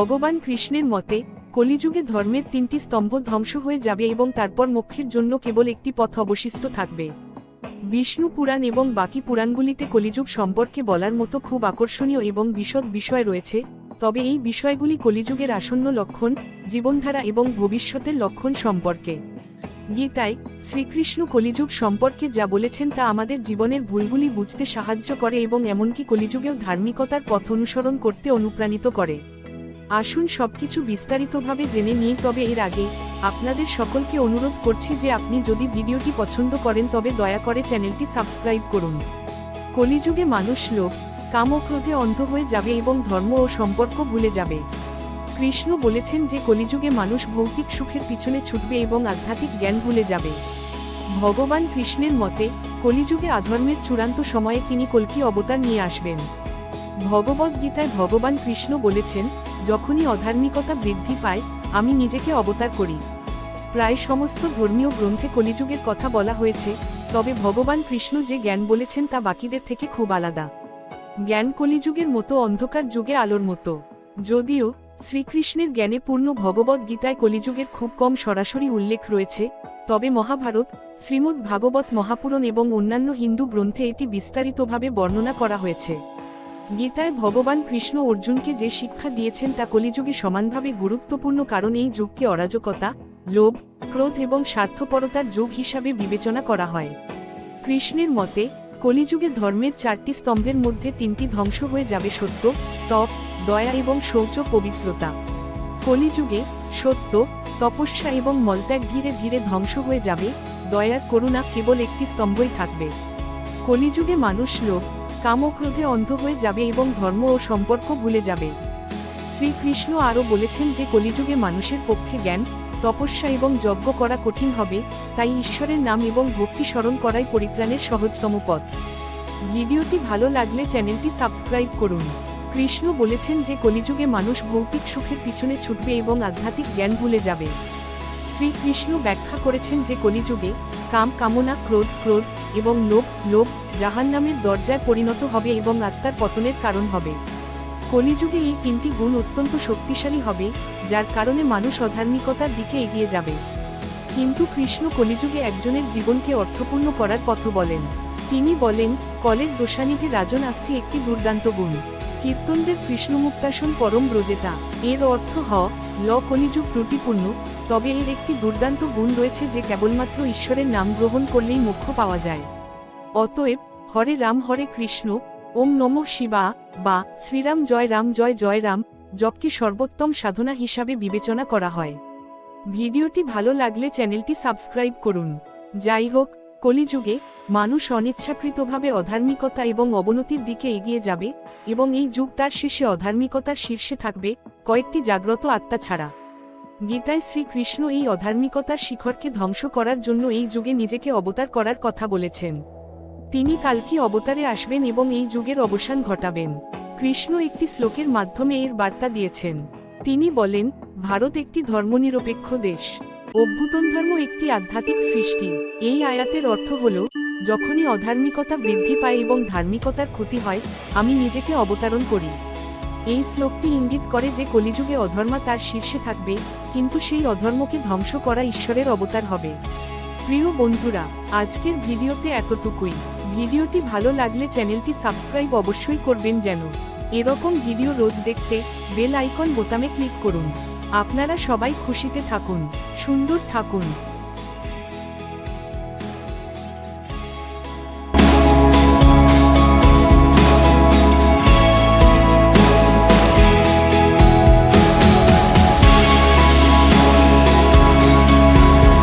ভগবান কৃষ্ণের মতে, কলিযুগে ধর্মের তিনটি স্তম্ভ ধ্বংস হয়ে যাবে এবং তারপর মোক্ষের জন্য কেবল একটি পথ অবশিষ্ট থাকবে। বিষ্ণু পুরাণ এবং বাকি পুরাণগুলিতে কলিযুগ সম্পর্কে বলার মতো খুব আকর্ষণীয় এবং বিশদ বিষয় রয়েছে, তবে এই বিষয়গুলি কলিযুগের আসন্ন লক্ষণ, জীবনধারা এবং ভবিষ্যতের লক্ষণ সম্পর্কে। গীতায়, শ্রীকৃষ্ণ কলিযুগ সম্পর্কে যা বলেছেন তা আমাদের জীবনের ভুলগুলি বুঝতে সাহায্য করে এবং এমনকি কলিযুগেও ধার্মিকতার পথ অনুসরণ করতে অনুপ্রাণিত করে। আসুন সবকিছু বিস্তারিতভাবে জেনে নিই, তবে এর আগে আপনাদের সকলকে অনুরোধ করছি যে আপনি যদি ভিডিওটি পছন্দ করেন, তবে দয়া করে চ্যানেলটি সাবস্ক্রাইব করুন। কলিযুগে মানুষ লোক কাম ও ক্রোধে অন্ধ হয়ে যাবে এবং ধর্ম ও সম্পর্ক ভুলে যাবে। কৃষ্ণ বলেছেন যে কলিযুগে মানুষ ভৌতিক সুখের পিছনে ছুটবে এবং আধ্যাত্মিক জ্ঞান ভুলে যাবে। ভগবান কৃষ্ণের মতে, কলিযুগে আধর্মের চূড়ান্ত সময়ে তিনি কল্কি অবতার নিয়ে আসবেন। ভগবদ্গীতায় ভগবান কৃষ্ণ বলেছেন যখনই অধার্মিকতা বৃদ্ধি পায়, আমি নিজেকে অবতার করি। প্রায় সমস্ত ধর্মীয় গ্রন্থে কলিযুগের কথা বলা হয়েছে, তবে ভগবান কৃষ্ণ যে জ্ঞান বলেছেন তা বাকিদের থেকে খুব আলাদা। জ্ঞান কলিযুগের মতো অন্ধকার যুগে আলোর মতো। যদিও, শ্রীকৃষ্ণের জ্ঞানে পূর্ণ ভগবদ গীতায় কলিযুগের খুব কম সরাসরি উল্লেখ রয়েছে, তবে মহাভারত শ্রীমদ্ ভাগবত মহাপুরাণ এবং অন্যান্য হিন্দু গ্রন্থে এটি বিস্তারিতভাবে বর্ণনা করা হয়েছে। গীতায় ভগবান কৃষ্ণ অর্জুনকে যে শিক্ষা দিয়েছেন তা কলিযুগে সমানভাবে গুরুত্বপূর্ণ কারণ এই যুগকে অরাজকতা, লোভ, ক্রোধ এবং স্বার্থপরতার যুগ হিসাবে বিবেচনা করা হয়। কৃষ্ণের মতে, কলিযুগে ধর্মের চারটি স্তম্ভের মধ্যে তিনটি ধ্বংস হয়ে যাবে সত্য, তপ, দয়া এবং শৌচ পবিত্রতা। কলিযুগে সত্য, তপস্যা এবং মলত্যাগ ধীরে ধীরে ধ্বংস হয়ে যাবে, দয়ার করুণা কেবল একটি স্তম্ভই থাকবে। কলিযুগে মানুষ লোক কামক্রোধে অন্ধ হয়ে যাবে এবং ধর্ম ও সম্পর্ক ভুলে যাবে। শ্রীকৃষ্ণ আরও বলেছেন যে কলিযুগে মানুষের পক্ষে জ্ঞান, তপস্যা এবং যজ্ঞ করা কঠিন হবে, তাই ঈশ্বরের নাম এবং ভক্তি স্মরণ করাই পরিত্রাণের সহজতম পথ। ভিডিওটি ভালো লাগলে চ্যানেলটি সাবস্ক্রাইব করুন। কৃষ্ণ বলেছেন যে কলিযুগে মানুষ ভৌতিক সুখের পিছনে ছুটবে এবং আধ্যাত্মিক জ্ঞান ভুলে যাবে। শ্রীকৃষ্ণ ব্যাখ্যা করেছেন যে কলিযুগে কাম, কামনা, ক্রোধ ক্রোধ এবং লোভ লোভ জাহান্নামের দরজায় পরিণত হবে এবং আত্মার পতনের কারণ হবে। কলিযুগে এই তিনটি গুণ অত্যন্ত শক্তিশালী হবে, যার কারণে মানুষ অধার্মিকতার দিকে এগিয়ে যাবে। কিন্তু কৃষ্ণ কলিযুগে একজনের জীবনকে অর্থপূর্ণ করার পথ বলেন। তিনি বলেন, কলের দোষানিধি রাজন আস্থি একটি দুর্দান্ত গুণ। কীর্তনদের কৃষ্ণমুক্তাসন পরম ব্রজেতা। এর অর্থ হ, ল কলিযুগ ত্রুটিপূর্ণ তবে এর একটি দুর্দান্ত গুণ রয়েছে যে কেবলমাত্র ঈশ্বরের নাম গ্রহণ করলেই মুখ্য পাওয়া যায়। অতএব, হরে রাম, হরে কৃষ্ণ, ওম নম শিবা, বা শ্রীরাম জয় রাম, জয় জয় রাম জপকে সর্বোত্তম সাধনা হিসাবে বিবেচনা করা হয়। ভিডিওটি ভালো লাগলে চ্যানেলটি সাবস্ক্রাইব করুন। যাই হোক, কলিযুগে মানুষ অনিচ্ছাকৃতভাবে অধার্মিকতা এবং অবনতির দিকে এগিয়ে যাবে, এবং এই যুগ তার শেষে অধার্মিকতার শীর্ষে থাকবে, কয়েকটি জাগ্রত আত্মা ছাড়া। গীতায় শ্রীকৃষ্ণ এই অধার্মিকতার শিখরকে ধ্বংস করার জন্য এই যুগে নিজেকে অবতার করার কথা বলেছেন। তিনি কালকি অবতারে আসবেন এবং এই যুগের অবসান ঘটাবেন। কৃষ্ণ একটি শ্লোকের মাধ্যমে এর বার্তা দিয়েছেন। তিনি বলেন, ভারত একটি ধর্মনিরপেক্ষ দেশ। অভ্যুতন ধর্ম একটি আধ্যাত্মিক সৃষ্টি। এই আয়াতের অর্থ হল, যখনই অধার্মিকতা বৃদ্ধি পায় এবং ধার্মিকতার ক্ষতি হয়, আমি নিজেকে অবতারণ করি। এই শ্লোকটি ইঙ্গিত করে যে কলিযুগে অধর্মা তার শীর্ষে থাকবে, কিন্তু সেই অধর্মকে ধ্বংস করা ঈশ্বরের অবতার হবে। প্রিয় বন্ধুরা, আজকের ভিডিওতে এতটুকুই। ভিডিওটি ভালো লাগলে চ্যানেলটি সাবস্ক্রাইব অবশ্যই করবেন যেন। এরকম ভিডিও রোজ দেখতে বেল আইকন বোতামে ক্লিক করুন। আপনারা সবাই খুশিতে থাকুন, সুন্দর থাকুন।